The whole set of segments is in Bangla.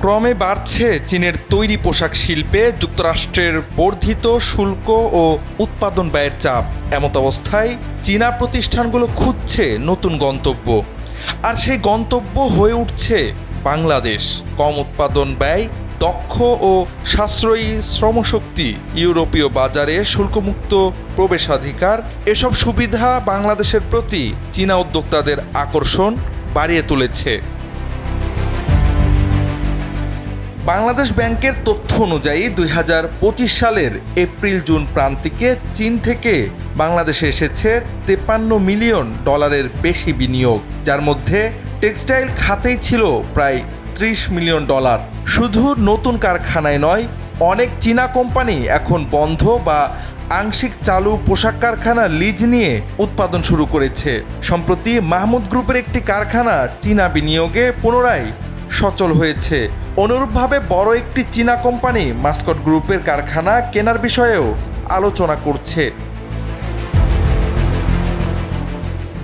ক্রমে বাড়ছে চীনের তৈরি পোশাক শিল্পে যুক্তরাষ্ট্রের বর্ধিত শুল্ক ও উৎপাদন ব্যয়ের চাপ। এমত অবস্থায় চীনা প্রতিষ্ঠানগুলো খুঁজছে নতুন গন্তব্য। আর সেই গন্তব্য হয়ে উঠছে বাংলাদেশ। কম উৎপাদন ব্যয়, দক্ষ ও সাশ্রয়ী শ্রমশক্তি, ইউরোপীয় বাজারে শুল্কমুক্ত প্রবেশাধিকার, এসব সুবিধা বাংলাদেশের প্রতি চীনা উদ্যোক্তাদের আকর্ষণ বাড়িয়ে তুলেছে। বাংলাদেশ ব্যাংকের তথ্য অনুযায়ী দুই হাজার পঁচিশ সালের এপ্রিল জুন প্রান্তিকে চীন থেকে বাংলাদেশে এসেছে তেপান্ন মিলিয়ন ডলারের বেশি বিনিয়োগ, যার মধ্যে টেক্সটাইল খাতেই ছিল প্রায় ত্রিশ মিলিয়ন ডলার। শুধু নতুন কারখানায় নয়, অনেক চীনা কোম্পানি এখন বন্ধ বা আংশিক চালু পোশাক কারখানা লিজ নিয়ে উৎপাদন শুরু করেছে। সম্প্রতি মাহমুদ গ্রুপের একটি কারখানা চীনা বিনিয়োগে পুনরায় সচল হয়েছে। অনুরূপভাবে বড় একটি চীনা কোম্পানি মাস্কট গ্রুপের কারখানা কেনার বিষয়েও আলোচনা করছে।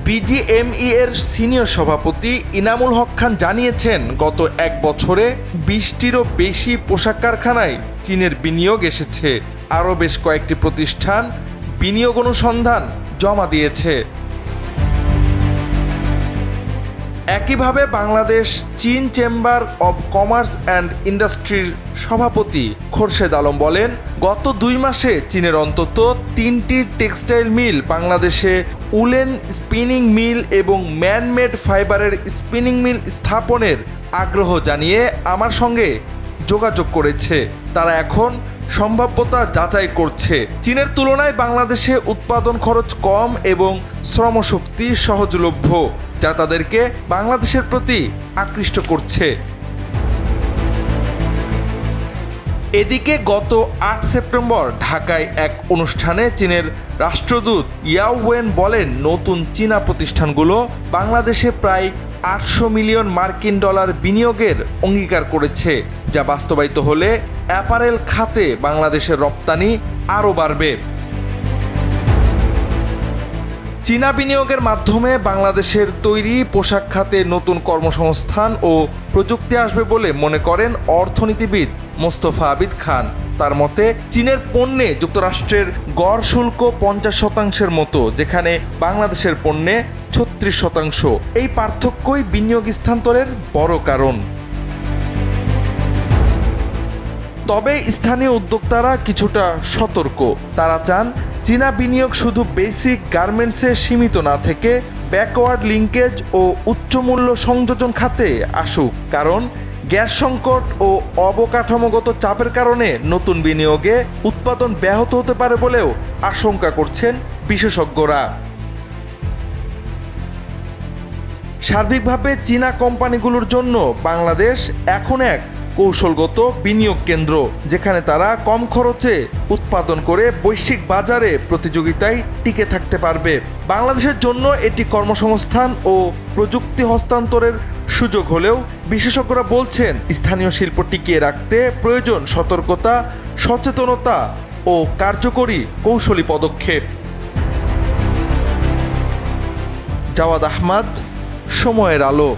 বিজিএমই এর সিনিয়র সভাপতি ইনামুল হক খান জানিয়েছেন, গত এক বছরে বিশটিরও বেশি পোশাক কারখানায় চীনের বিনিয়োগ এসেছে। আরও বেশ কয়েকটি প্রতিষ্ঠান বিনিয়োগ অনুসন্ধান জমা দিয়েছে। একইভাবে বাংলাদেশ চীন চেম্বার অব কমার্স অ্যান্ড ইন্ডাস্ট্রির সভাপতি খোরশেদ আলম বলেন, গত দুই মাসে চীনের অন্তত তিনটি টেক্সটাইল মিল বাংলাদেশে উলেন স্পিনিং মিল এবং ম্যানমেড ফাইবারের স্পিনিং মিল স্থাপনের আগ্রহ জানিয়ে আমার সঙ্গে যোগাযোগ করেছে। তারা এখন সম্ভাব্যতা যাচাই করছে। চীনের তুলনায় বাংলাদেশে উৎপাদন খরচ কম এবং শ্রমশক্তি সহজলভ্য, যা তাদেরকে বাংলাদেশের প্রতি আকৃষ্ট করছে। এদিকে গত আট সেপ্টেম্বর ঢাকায় এক অনুষ্ঠানে চীনের রাষ্ট্রদূত ইয়াওয়েন বলেন, নতুন চীনা প্রতিষ্ঠানগুলো বাংলাদেশে প্রায় আটশো মিলিয়ন মার্কিন ডলার বিনিয়োগের অঙ্গীকার করেছে, যা বাস্তবায়িত হলে অ্যাপারেল খাতে বাংলাদেশের রপ্তানি আরও বাড়বে। চীনা বিনিয়োগের মাধ্যমে বাংলাদেশের তৈরি পোশাক খাতে নতুন কর্মসংস্থান ও প্রযুক্তি আসবে বলে মনে করেন অর্থনীতিবিদ মোস্তফা আবিদ খান। তার মতে, চীনের পণ্যে যুক্তরাষ্ট্রের গড় শুল্ক পঞ্চাশ শতাংশের মতো, যেখানে বাংলাদেশের পণ্যে ছত্রিশ শতাংশ। এই পার্থক্যই বিনিয়োগ স্থানান্তরের বড় কারণ। তবে স্থানীয় উদ্যোক্তারা কিছুটা সতর্ক। তারা চান চীনা বিনিয়োগ শুধু বেসিক গার্মেন্টসে সীমিত না থেকে ব্যাকওয়ার্ড লিঙ্কেজ ও উচ্চমূল্য সংযোজন খাতে আসুক, কারণ গ্যাস সংকট ও অবকাঠামোগত চাপের কারণে নতুন বিনিয়োগে উৎপাদন ব্যাহত হতে পারে বলেও আশঙ্কা করছেন বিশেষজ্ঞরা। সার্বিকভাবে চীনা কোম্পানিগুলোর জন্য বাংলাদেশ এখন এক কৌশলগত বিনিয়োগ কেন্দ্র, যেখানে তারা কম খরচে উৎপাদন করে বৈশ্বিক বাজারে প্রতিযোগিতায় টিকে থাকতে পারবে। বাংলাদেশের জন্য এটি কর্মসংস্থান ও প্রযুক্তি হস্তান্তরের সুযোগ হলেও বিশেষজ্ঞরা বলছেন, স্থানীয় শিল্প টিকিয়ে রাখতে প্রয়োজন সতর্কতা, সচেতনতা ও কার্যকরী কৌশলী পদক্ষেপ। জাওয়াদ আহমদ, সময়ের আলো।